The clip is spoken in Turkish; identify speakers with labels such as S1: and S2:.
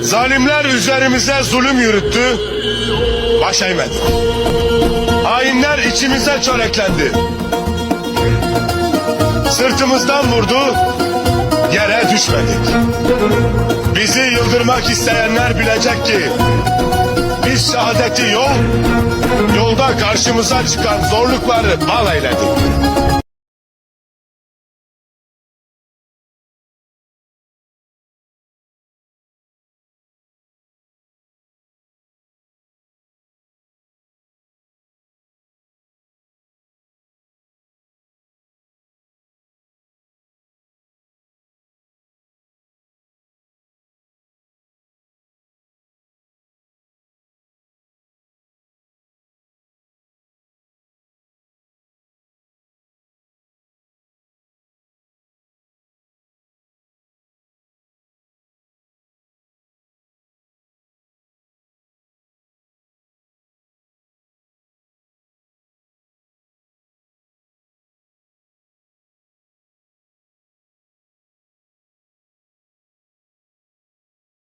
S1: Zalimler üzerimize zulüm yürüttü. Baş eğmedik. Hainler içimize çöreklendi. Sırtımızdan vurdu. Yere düşmedik. Bizi yıldırmak isteyenler bilecek ki biz şehadeti yol, yolda karşımıza çıkan zorlukları bal eyledik.